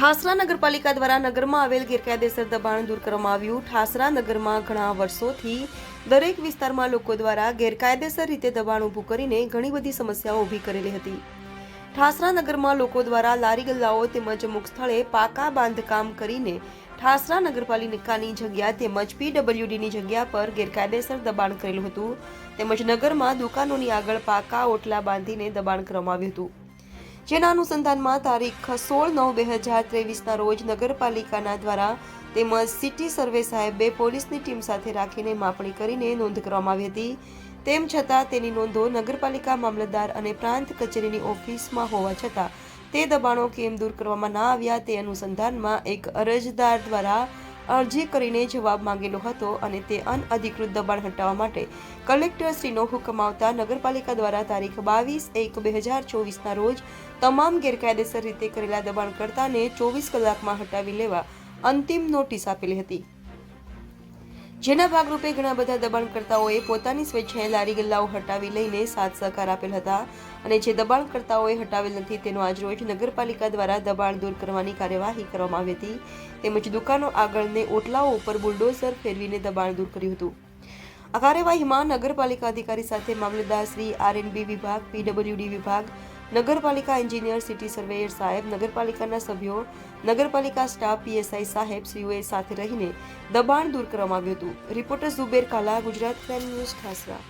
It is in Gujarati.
ઠાસરા નગરપાલિકા દ્વારા નગરમાં આવેલ ગેરકાયદેસર દબાણ દૂર કરવામાં આવ્યું. ઠાસરા નગરમાં ઘણા વર્ષોથી દરેક વિસ્તારમાં લોકો દ્વારા ગેરકાયદેસર રીતે દબાણ ઊભું કરીને ઘણી બધી સમસ્યાઓ ઊભી કરેલી હતી. ઠાસરા નગરમાં લોકો દ્વારા લારી ગલ્લાઓ તેમજ અમુક સ્થળે પાકા બાંધકામ કરીને ઠાસરા નગરપાલિકાની જગ્યા તેમજ પીડબ્લ્યુડીની જગ્યા પર ગેરકાયદેસર દબાણ કરેલું હતું. તેમજ નગરમાં દુકાનોની આગળ પાકા ઓટલા બાંધીને દબાણ કરવામાં આવ્યું હતું. જેના અનુસંધાનમાં તારીખ સોળ નવ બે હજાર ત્રેવીસના રોજ નગરપાલિકાના દ્વારા તેમજ સિટી સર્વે સાહેબે પોલીસની ટીમ સાથે રાખીને માપણી કરીને નોંધ કરવામાં આવી હતી. તેમ છતાં તેની નોંધો નગરપાલિકા મામલતદાર અને પ્રાંત કચેરીની ઓફિસમાં હોવા છતાં તે દબાણો કેમ દૂર કરવામાં ના આવ્યા તે અનુસંધાનમાં એક અરજદાર દ્વારા અરજી કરીને જવાબ માંગેલો હતો અને તે અનઅધિકૃત દબાણ હટાવવા માટે કલેક્ટરશ્રીનો હુકમ આવતા નગરપાલિકા દ્વારા તારીખ બાવીસ એક બે હજાર ચોવીસના રોજ તમામ ગેરકાયદેસર રીતે કરેલા દબાણકર્તાને ચોવીસ કલાકમાં હટાવી લેવા અંતિમ નોટિસ આપેલી હતી. જેના ભાગરૂપે ઘણા બધા દબાણકર્તાઓએ પોતાની સ્વેચ્છાએ લારી ગલ્લાઓ હટાવી લઈને સાથ સહકાર આપેલ હતા અને જે દબાણકર્તાઓએ હટાવેલ નથી તેનો આજરોજ નગરપાલિકા દ્વારા દબાણ દૂર કરવાની કાર્યવાહી કરવામાં આવી હતી. તેમજ દુકાનો આગળને ઓટલાઓ ઉપર બુલડોઝર ફેરવીને દબાણ દૂર કર્યું હતું. આ કાર્યવાહીમાં નગરપાલિકા અધિકારી સાથે મામલતદાર શ્રી આરએનબી વિભાગ, પીડબ્લ્યુડી વિભાગ નગરપાલિકા એન્જિનિયર, સિટી સર્વેયર સાહેબ, નગરપાલિકાના સભ્યો, નગરપાલિકા સ્ટાફ, પીએસઆઈ સાહેબ શ્રીઓએ સાથે રહીને દબાણ દૂર કરવામાં આવ્યું હતું. રિપોર્ટર ઝુબેર કાલા, ગુજરાત ક્રાઇમ ન્યૂઝ ખાસરા.